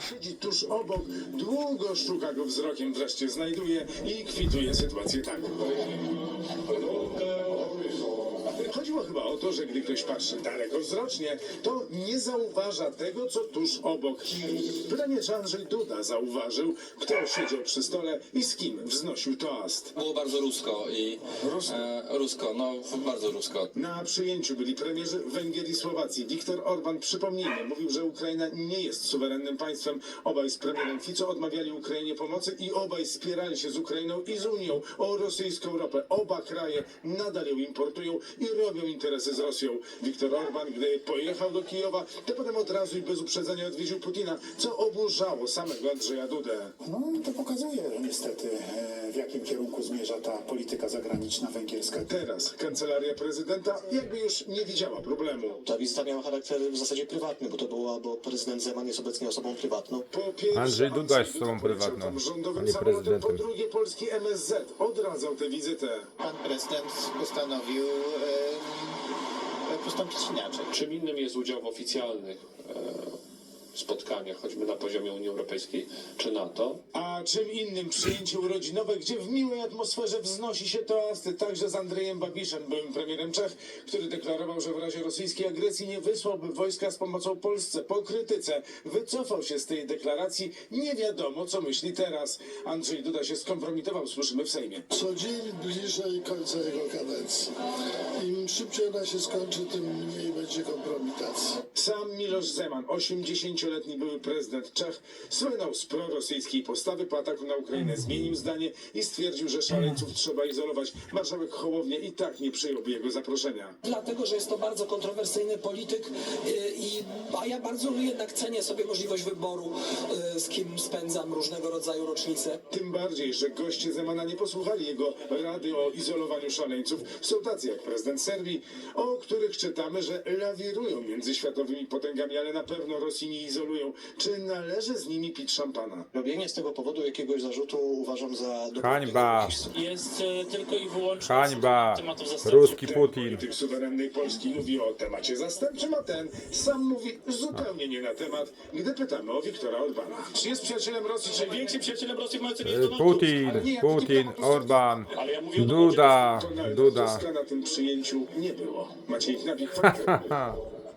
Siedzi tuż obok, długo szuka go wzrokiem, wreszcie znajduje i kwituje sytuację tak. Chodziło chyba o to, że gdy ktoś patrzy dalekowzrocznie, to nie zauważa tego, co tuż obok. Pytanie, czy Andrzej Duda zauważył, kto siedział przy stole i z kim wznosił toast. Było bardzo rusko i... Rusko? E, rusko, no bardzo rusko. Na przyjęciu byli premierzy Węgier i Słowacji. Viktor Orban, przypomnijmy, mówił, że Ukraina nie jest suwerennym państwem. Obaj z premierem Fico odmawiali Ukrainie pomocy i obaj spierali się z Ukrainą i z Unią o rosyjską ropę. Oba kraje nadal ją importują i robią interesy z Rosją. Viktor Orban, gdy pojechał do Kijowa, to potem od razu i bez uprzedzenia odwiedził Putina, co oburzało samego Andrzeja Dudę. No to pokazuje niestety, e, w jakim kierunku zmierza ta polityka zagraniczna węgierska. Teraz kancelaria prezydenta jakby już nie widziała problemu. Ta wizyta miała charakter w zasadzie prywatny, bo to była, bo prezydent Zeman jest obecnie osobą prywatną. Po pierwsze, Andrzej Duda jest osobą prywatną, a nie prezydentem. Po drugie, polski MSZ odradzał tę wizytę. pan prezydent postanowił e, postąpić inaczej. Czym innym jest udział w oficjalnych e, spotkaniach, choćby na poziomie Unii Europejskiej czy NATO, A czym innym przyjęcie urodzinowe, gdzie w miłej atmosferze wznosi się toasty, także z Andrejem Babiszem, byłym premierem Czech, który deklarował, że w razie rosyjskiej agresji nie wysłałby wojska z pomocą Polsce. Po krytyce wycofał się z tej deklaracji. Nie wiadomo, co myśli teraz. Andrzej Duda się skompromitował, słyszymy w Sejmie. Co dzień bliżej końca jego kadencji. Im szybciej ona się skończy, tym mniej będzie kompromitacji. Sam Miloš Zeman, 80-letni były prezydent Czech, słynął z prorosyjskiej postawy po ataku na Ukrainę. Zmienił zdanie i stwierdził, że szaleńców trzeba izolować. Marszałek Hołownia i tak nie przyjąłby jego zaproszenia. Dlatego, że jest to bardzo kontrowersyjny polityk, y, a ja bardzo jednak cenię sobie możliwość wyboru, y, z kim spędzam różnego rodzaju rocznice. Tym bardziej, że goście Zemana nie posłuchali jego rady o izolowaniu szaleńców. Są tacy jak prezydent Serbii, o których czytamy, że lawirują między światowymi potęgami, ale na pewno Rosji nie izolują. Czy należy z nimi pić szampana? Robienie z tego powodu jakiegoś zarzutu uważam za... Hańba! jest e, tylko i wyłącznie Hańba! tematów zastępczych. Ruski Putin! polityk suwerennej Polski mówi o temacie zastępczym, a ten sam mówi zupełnie nie na temat, gdy pytamy o Wiktora Orbana. Czy jest przyjacielem Rosji, czy? Większym przyjacielem Rosji w mojej ocenie E. Putin, Putin, Orban, Ale ja mówię o Duda, Donalda Duda. Tuska na tym przyjęciu nie było. Maciej Faktor.